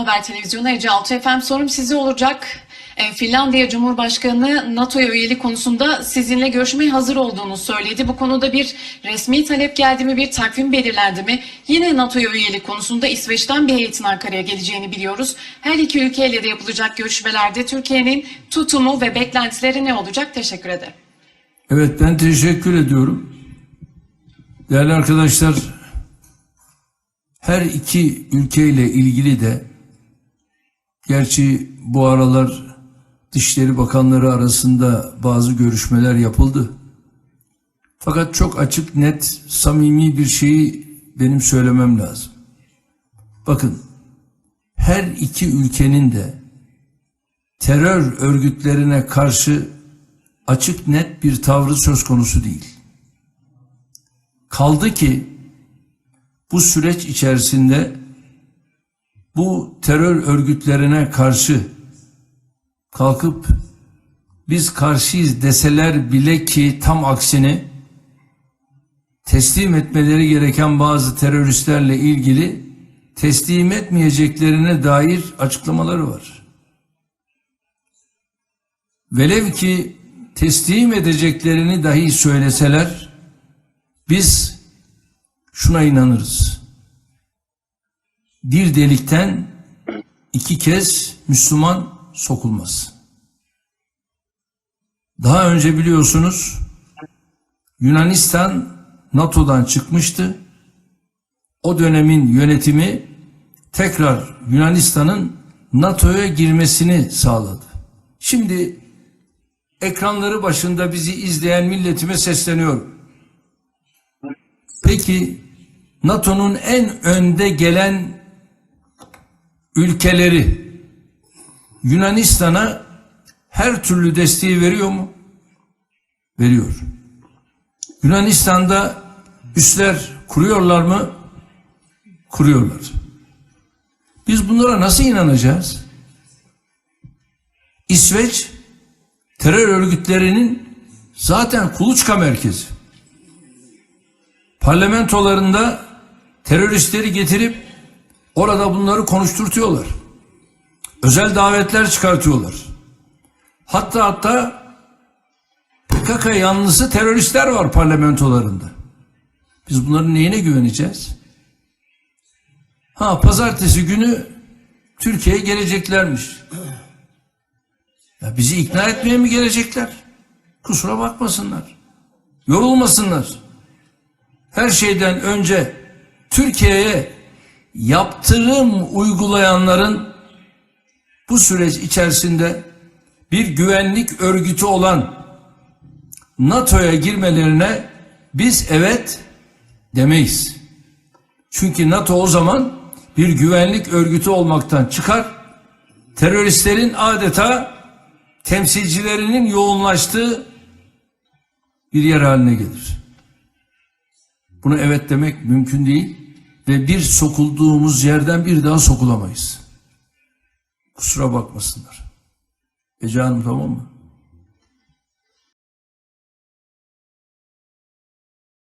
Haber Televizyonu Ece Altı efendim sorum size olacak. E, Finlandiya Cumhurbaşkanı NATO'ya üyelik konusunda sizinle görüşmeye hazır olduğunu söyledi. Bu konuda bir resmi talep geldi mi, bir takvim belirlendi mi? Yine NATO'ya üyelik konusunda İsveç'ten bir heyetin Ankara'ya geleceğini biliyoruz. Her iki ülkeyle de yapılacak görüşmelerde Türkiye'nin tutumu ve beklentileri ne olacak? Teşekkür ederim. Evet ben teşekkür ediyorum. Değerli arkadaşlar, her iki ülkeyle ilgili de gerçi bu aralar Dışişleri Bakanları arasında bazı görüşmeler yapıldı. Fakat çok açık, net, samimi bir şeyi benim söylemem lazım. Bakın, her iki ülkenin de terör örgütlerine karşı açık net bir tavrı söz konusu değil. Kaldı ki bu süreç içerisinde bu terör örgütlerine karşı kalkıp biz karşıyız deseler bile ki tam aksine teslim etmeleri gereken bazı teröristlerle ilgili teslim etmeyeceklerine dair açıklamaları var. Velev ki teslim edeceklerini dahi söyleseler biz şuna inanırız. Bir delikten iki kez Müslüman sokulmaz. Daha önce biliyorsunuz Yunanistan NATO'dan çıkmıştı. O dönemin yönetimi tekrar Yunanistan'ın NATO'ya girmesini sağladı. Şimdi ekranları başında bizi izleyen milletime sesleniyorum. Peki NATO'nun en önde gelen ülkeleri Yunanistan'a her türlü desteği veriyor mu? Veriyor. Yunanistan'da üsler kuruyorlar mı? Kuruyorlar. Biz bunlara nasıl inanacağız? İsveç terör örgütlerinin zaten kuluçka merkezi. Parlamentolarında teröristleri getirip orada bunları konuşturtuyorlar. Özel davetler çıkartıyorlar. Hatta hatta PKK yanlısı teröristler var parlamentolarında. Biz bunların neyine güveneceğiz? Ha pazartesi günü Türkiye'ye geleceklermiş. Ya bizi ikna etmeye mi gelecekler? Kusura bakmasınlar. Yorulmasınlar. Her şeyden önce Türkiye'ye yaptırım uygulayanların bu süreç içerisinde bir güvenlik örgütü olan NATO'ya girmelerine biz evet demeyiz. Çünkü NATO o zaman bir güvenlik örgütü olmaktan çıkar, teröristlerin adeta temsilcilerinin yoğunlaştığı bir yer haline gelir. Buna evet demek mümkün değil ve bir sokulduğumuz yerden bir daha sokulamayız. Kusura bakmasınlar. Ece Hanım tamam mı?